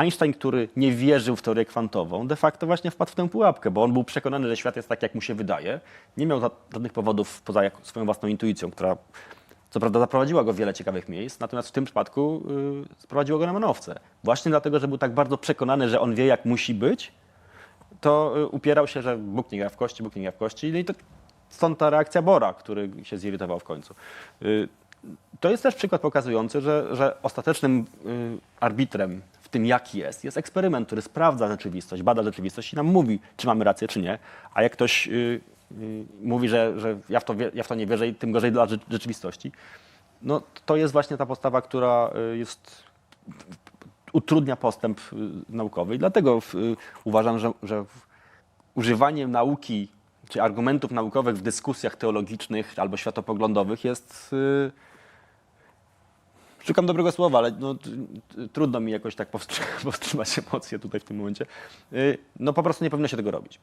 Einstein, który nie wierzył w teorię kwantową, de facto właśnie wpadł w tę pułapkę, bo on był przekonany, że świat jest tak, jak mu się wydaje. Nie miał żadnych powodów poza swoją własną intuicją, która co prawda zaprowadziła go w wiele ciekawych miejsc, natomiast w tym przypadku y, sprowadziło go na manowce. Właśnie dlatego, że był tak bardzo przekonany, że on wie, jak musi być, to y, upierał się, że Bóg nie gra w kości, Bóg nie gra w kości. No i to stąd ta reakcja Bora, który się zirytował w końcu. Y, To jest też przykład pokazujący, że, że ostatecznym y, arbitrem tym, jaki jest, jest eksperyment, który sprawdza rzeczywistość, bada rzeczywistość i nam mówi, czy mamy rację, czy nie. A jak ktoś y, y, mówi, że, że ja, w to wie, ja w to nie wierzę i tym gorzej dla rze- rzeczywistości, no to jest właśnie ta postawa, która y, jest utrudnia postęp y, naukowy. I dlatego w, uważam, że, że używanie nauki czy argumentów naukowych w dyskusjach teologicznych albo światopoglądowych jest. y, Szukam dobrego słowa, ale no, trudno mi jakoś tak powstrzymać, powstrzymać emocje tutaj w tym momencie. Y, No po prostu nie powinno się tego robić.